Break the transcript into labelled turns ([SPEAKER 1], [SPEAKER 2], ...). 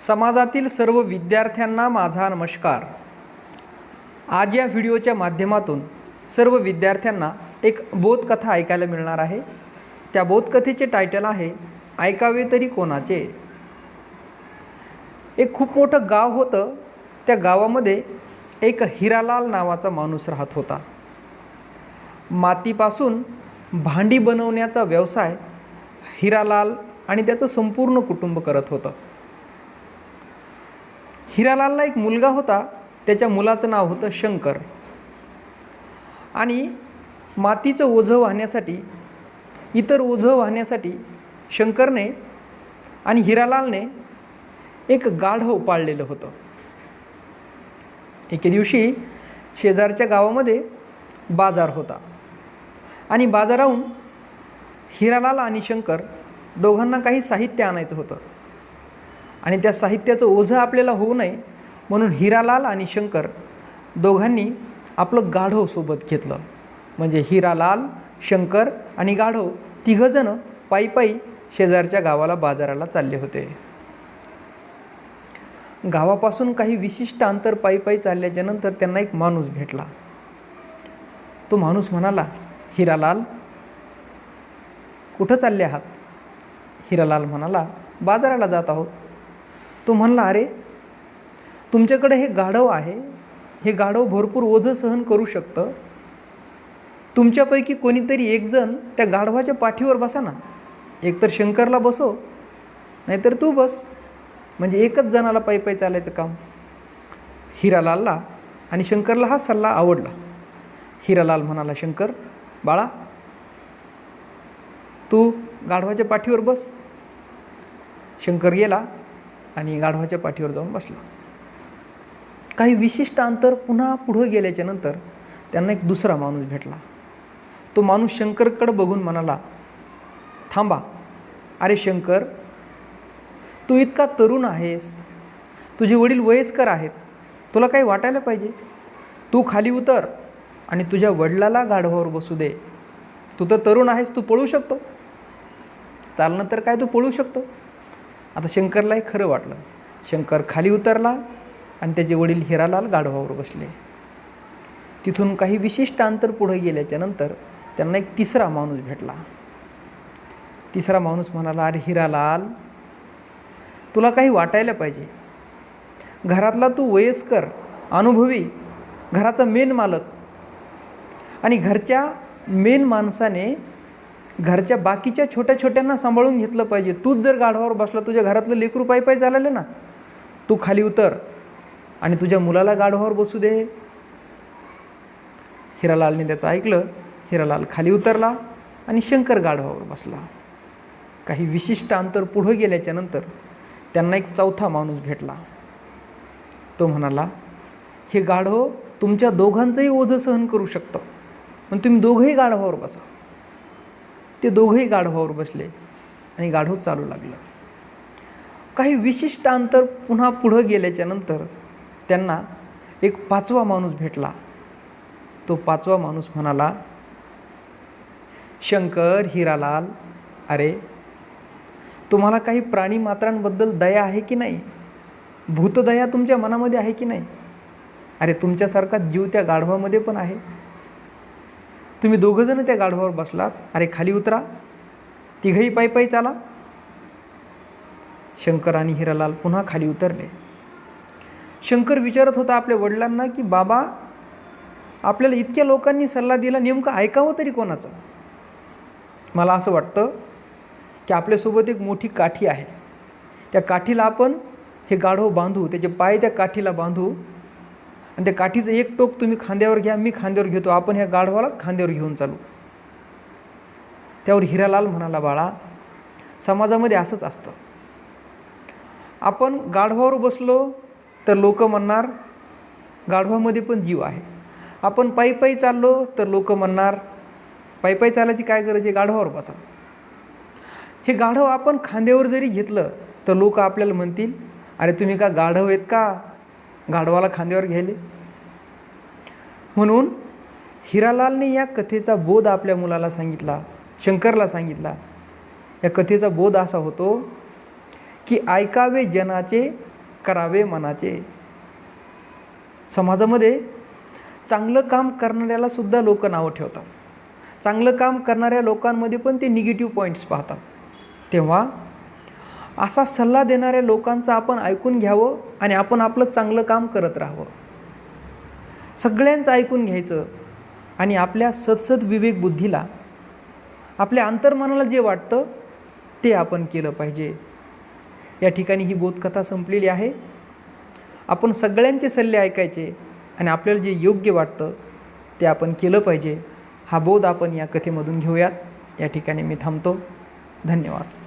[SPEAKER 1] समाजातील सर्व विद्यार्थ्यांना माझा नमस्कार. आज या व्हिडिओच्या माध्यमातून सर्व विद्यार्थ्यांना एक बोधकथा ऐकायला मिळणार आहे. त्या बोधकथेचे टायटल आहे ऐकावे तरी कोणाचे? एक खूप मोठं गाव होतं त्या गावामध्ये एक हिरालाल नावाचा माणूस राहत होता. मातीपासून भांडी बनवण्याचा व्यवसाय हिरालाल आणि त्याचं संपूर्ण कुटुंब करत होतं. हिरालालला एक मुलगा होता त्याच्या मुलाचं नाव होतं शंकर. आणि मातीचं ओझं वाहण्यासाठी इतर ओझं वाहण्यासाठी शंकरने आणि हिरालालने एक गाढव पाळलेलं होतं. एके दिवशी शेजारच्या गावामध्ये बाजार होता आणि बाजाराहून हिरालाल आणि शंकर दोघांना काही साहित्य आणायचं होतं. आणि त्या साहित्याचं ओझं आपल्याला होऊ नये म्हणून हिरालाल आणि शंकर दोघांनी आपलं गाढव सोबत घेतलं. म्हणजे हिरालाल शंकर आणि गाढव तिघंजणं पायी पायी शेजारच्या गावाला बाजाराला चालले होते. गावापासून काही विशिष्ट अंतर पायी पायी चालल्याच्या नंतर त्यांना एक माणूस भेटला. तो माणूस म्हणाला हिरालाल कुठं चालले आहात? हिरालाल म्हणाला बाजाराला जात आहोत. तो म्हणला अरे तुमच्याकडे हे गाढव आहे. हे गाढव भरपूर ओझं सहन करू शकतं. तुमच्यापैकी कोणीतरी एकजण त्या गाढवाच्या पाठीवर बसा ना. एकतर शंकरला बसो नाहीतर तू बस. म्हणजे एकच जणाला पायी पायी चालायचं काम. हिरालालला आणि शंकरला हा सल्ला आवडला. हिरालाल म्हणाला शंकर बाळा तू गाढवाच्या पाठीवर बस. शंकर गेला आणि गाढवाच्या पाठीवर जाऊन बसला. काही विशिष्ट अंतर पुन्हा पुढं गेल्याच्यानंतर त्यांना एक दुसरा माणूस भेटला. तो माणूस शंकरकडं बघून म्हणाला थांबा. अरे शंकर तू इतका तरुण आहेस. तुझे वडील वयस्कर आहेत. तुला काही वाटायला पाहिजे? तू खाली उतर आणि तुझ्या वडिलाला गाढवावर बसू दे. तू तर तरुण आहेस तू पळू शकतो. चालणं तर काय तू पळू शकतो? आता शंकरलाही खरं वाटलं. शंकर खाली उतरला आणि त्याचे वडील हिरालाल गाढवावर बसले. तिथून काही विशिष्ट अंतर पुढे गेल्याच्यानंतर त्यांना एक तिसरा माणूस भेटला. तिसरा माणूस म्हणाला अरे हिरालाल तुला काही वाटायला पाहिजे. घरातला तू वयस्कर अनुभवी घराचा मेन मालक आणि घरच्या मेन माणसाने घरच्या बाकीच्या छोट्या छोट्यांना सांभाळून घेतलं पाहिजे. तूच जर गाढवावर बसला तुझ्या घरातलं लेकरू पायी पाय चालले ना तू खाली उतर आणि तुझ्या मुलाला गाढवावर बसू दे. हिरालालने त्याचं ऐकलं हिरालाल खाली उतरला आणि शंकर गाढवावर बसला. काही विशिष्ट अंतर पुढं गेल्याच्यानंतर त्यांना एक चौथा माणूस भेटला. तो म्हणाला हे गाढव तुमच्या दोघांचंही ओझं सहन करू शकतं. पण तुम्ही दोघंही गाढवावर बसा. ते दोघंही गाढवावर बसले आणि गाढव चालू लागलं. काही विशिष्ट अंतर पुन्हा पुढं गेल्याच्यानंतर त्यांना एक पाचवा माणूस भेटला. तो पाचवा माणूस म्हणाला शंकर हिरालाल अरे तुम्हाला काही प्राणी मात्रांबद्दल दया आहे की नाही? भूतदया तुमच्या मनामध्ये आहे की नाही? अरे तुमच्यासारखा जीव त्या गाढवामध्ये पण आहे. तुम्ही दोघंजणं त्या गाढवावर बसलात अरे खाली उतरा. तिघही पायी पायी चाला. शंकर आणि हिरालाल पुन्हा खाली उतरले. शंकर विचारत होता आपल्या वडिलांना की बाबा आपल्याला इतक्या लोकांनी सल्ला दिला नेमकं ऐकावं तरी कोणाचं? मला असं वाटतं की आपल्यासोबत एक मोठी काठी आहे. त्या काठीला आपण हे गाढव बांधू त्याचे पाय त्या काठीला बांधू आणि त्या काठीचं एक टोक तुम्ही खांद्यावर घ्या मी खांद्यावर घेतो. आपण ह्या गाढवालाच खांद्यावर घेऊन चालू. त्यावर हिरालाल म्हणाला बाळा समाजामध्ये असंच असतं. आपण गाढवावर बसलो तर लोक म्हणणार गाढवामध्ये पण जीव आहे. आपण पायी पायी चाललो तर लोक म्हणणार पायी पायी चालायची काय गरज आहे? गाढवावर बसा. हे गाढव आपण खांद्यावर जरी घेतलं तर लोक आपल्याला म्हणतील अरे तुम्ही का गाढव आहेत का? गाढवाला खांद्यावर घ्यायले. म्हणून हिरालालने या कथेचा बोध आपल्या मुलाला सांगितला शंकरला सांगितला. या कथेचा बोध असा होतो की ऐकावे जनाचे करावे मनाचे. समाजामध्ये चांगलं काम करणाऱ्याला सुद्धा लोक नावं ठेवतात. चांगलं काम करणाऱ्या लोकांमध्ये पण ते निगेटिव्ह पॉईंट्स पाहतात. तेव्हा असा सल्ला देणाऱ्या लोकांचं आपण ऐकून घ्यावं आणि आपण आपलं चांगलं काम करत राहावं. सगळ्यांचं ऐकून घ्यायचं आणि आपल्या सदसद विवेक बुद्धीला आपल्या अंतर्मनाला जे वाटतं ते आपण केलं पाहिजे. या ठिकाणी ही बोधकथा संपलेली आहे. आपण सगळ्यांचे सल्ले ऐकायचे आणि आपल्याला जे योग्य वाटतं ते आपण केलं पाहिजे. हा बोध आपण या कथेमधून घेऊयात. या ठिकाणी मी थांबतो. धन्यवाद.